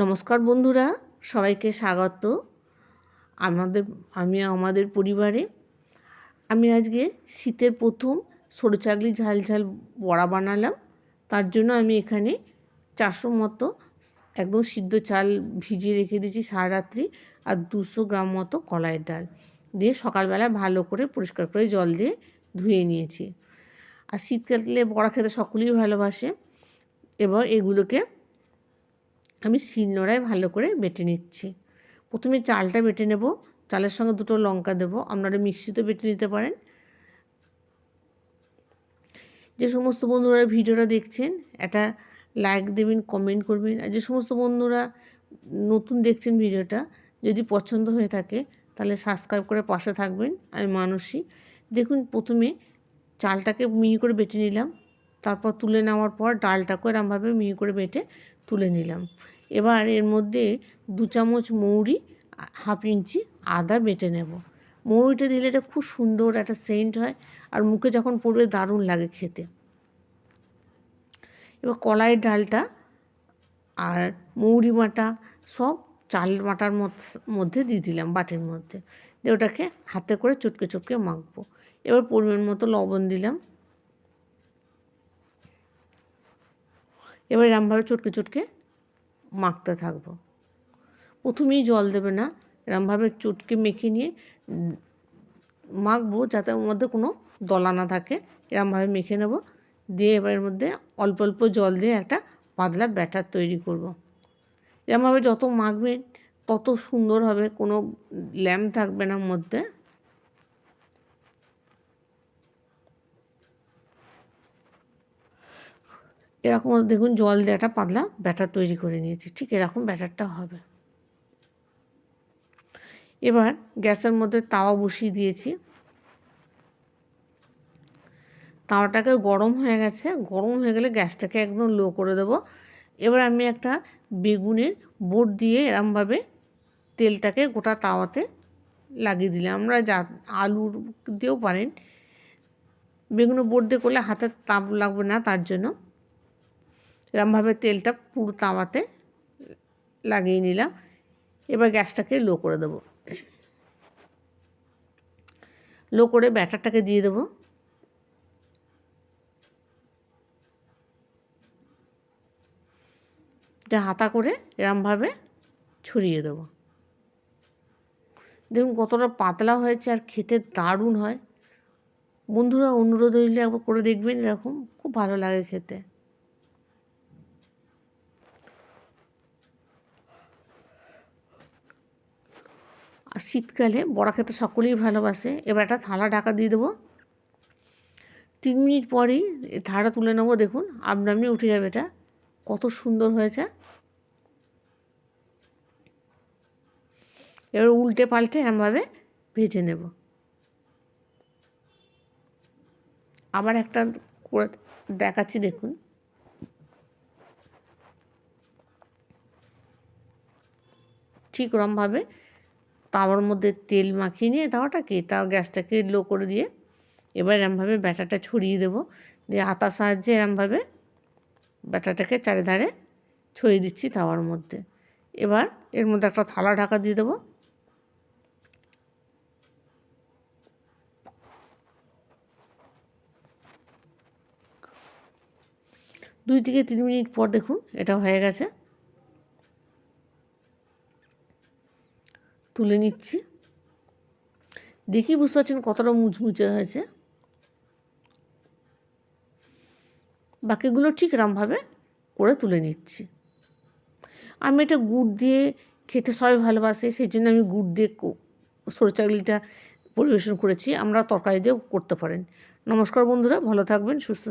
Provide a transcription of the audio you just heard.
নমস্কার বন্ধুরা, সবাইকে স্বাগত। আমাদের, আমি আমাদের পরিবারে। আমি আজকে শীতের প্রথম সরু চাগলি ঝাল ঝাল বড়া বানালাম। তার জন্য আমি এখানে চারশো মতো একদম সিদ্ধ চাল ভিজিয়ে রেখে দিয়েছি সারা রাত্রি আর দুশো গ্রাম মতো কলাইয়ের ডাল। দিয়ে সকালবেলা ভালো করে পরিষ্কার করে জল দিয়ে ধুয়ে নিয়েছি। আর শীতকালে বড়া খেতে সকলেই ভালোবাসে। এবার এগুলোকে আমি শিলনোড়ায় ভালো করে বেটে নিচ্ছি। প্রথমে চালটা বেটে নেব, চালের সঙ্গে দুটো লঙ্কা দেব, আপনারা মিক্সিতে বেটে নিতে পারেন। যে সমস্ত বন্ধুরা ভিডিওটা দেখছেন, একটা লাইক দেবেন কমেন্ট করবেন। আর যে সমস্ত বন্ধুরা নতুন দেখছেন ভিডিওটা, যদি পছন্দ হয়ে থাকে, তাহলে সাবস্ক্রাইব করে পাশে থাকবেন, আমি মানসী। দেখুন, প্রথমে চালটাকে মিহি করে বেটে নিলাম, তারপর তুলে নেওয়ার পর ডালটাকে এরমভাবে মিহি করে বেটে তুলে নিলাম। এবার এর মধ্যে দু চামচ মৌরি, হাফ ইঞ্চি আদা বেটে নেব। মৌরিটা দিলে এটা খুব সুন্দর একটা সেন্ট হয় আর মুখে যখন পড়বে দারুণ লাগে খেতে। এবার কলাইয়ের ডালটা আর মৌরি মাটা সব চাল মাটার মধ্যে দিয়ে দিলাম বাটির মধ্যে। দিয়ে ওটাকে হাতে করে চটকে চটকে মাখবো। এবার পরিমাণ মতো লবণ দিলাম। এবার এরমভাবে চটকে চটকে মাখতে থাকব। প্রথমেই জল দেবে না, এরমভাবে চটকে মেখে নিয়ে মাখবো যাতে ওর মধ্যে কোনো দলা না থাকে। এরমভাবে মেখে নেব, দিয়ে এবার এর মধ্যে অল্প অল্প জল দিয়ে একটা পাতলা ব্যাটার তৈরি করব। এরমভাবে যত মাখবেন তত সুন্দর হবে, কোনো ল্যাম্প থাকবে না মধ্যে। এরকম দেখুন জল দিয়ে একটা পাতলা ব্যাটার তৈরি করে নিয়েছি, ঠিক এরকম ব্যাটারটা হবে। এবার গ্যাসের মধ্যে তাওয়া বসিয়ে দিয়েছি। তাওয়াটাকে গরম হয়ে গেছে, গরম হয়ে গেলে গ্যাসটাকে একদম লো করে দেবো। এবার আমি একটা বেগুনের বোট দিয়ে এরমভাবে তেলটাকে গোটা তাওয়াতে লাগিয়ে দিলাম। আমরা যা আলুর দিয়েও পারেন, বেগুনের বোট দিয়ে করলে হাতের তাপ লাগবে না তার জন্য। এরমভাবে তেলটা পুরো তাওয়াতে লাগিয়ে নিলাম। এবার গ্যাসটাকে লো করে দেবো। লো করে ব্যাটারটাকে দিয়ে দেবো। এটা হাতা করে এরমভাবে ছড়িয়ে দেবো। দেখুন কতটা পাতলা হয়েছে আর খেতে দারুণ হয়। বন্ধুরা, অনুরোধ হইলে একবার করে দেখবেন এরকম। খুব ভালো লাগে খেতে। শীতকালে বড়া খেতে সকলেই ভালোবাসে। এবার একটা থালা ঢাকা দিয়ে দেবো। তিন মিনিট পরেই থালা তুলে নেব, দেখুন। আপনা আপনি উঠে যাবে এটা। কত সুন্দর হয়েছে। এবার উল্টে পাল্টে এরমভাবে ভেজে নেব। আবার একটা করে দেখাচ্ছি, দেখুন। ঠিক ওরমভাবে তাওয়ার মধ্যে তেল মাখিয়ে নিয়ে তাওয়াটাকে তাও গ্যাসটাকে লো করে দিয়ে এবার এরমভাবে ব্যাটারটা ছড়িয়ে দেবো। দিয়ে হাতার সাহায্যে এরমভাবে ব্যাটারটাকে চারিধারে ছড়িয়ে দিচ্ছি তাওয়ার মধ্যে। এবার এর মধ্যে একটা থালা ঢাকা দিয়ে দেবো। দুই থেকে তিন মিনিট পর দেখুন এটা হয়ে গেছে। তুলে নিচ্ছি। দেখি বুঝতে পারছেন কতটা মুচমুচে হয়েছে। বাকিগুলো ঠিক এরমভাবে করে তুলে নিচ্ছি। আমি এটা গুড় দিয়ে খেতে সবাই ভালোবাসে, সেই জন্য আমি গুড় দিয়ে সরু চাকলিটা পরিবেশন করেছি। আমরা তরকারি দিয়েও করতে পারেন। নমস্কার বন্ধুরা, ভালো থাকবেন, সুস্থ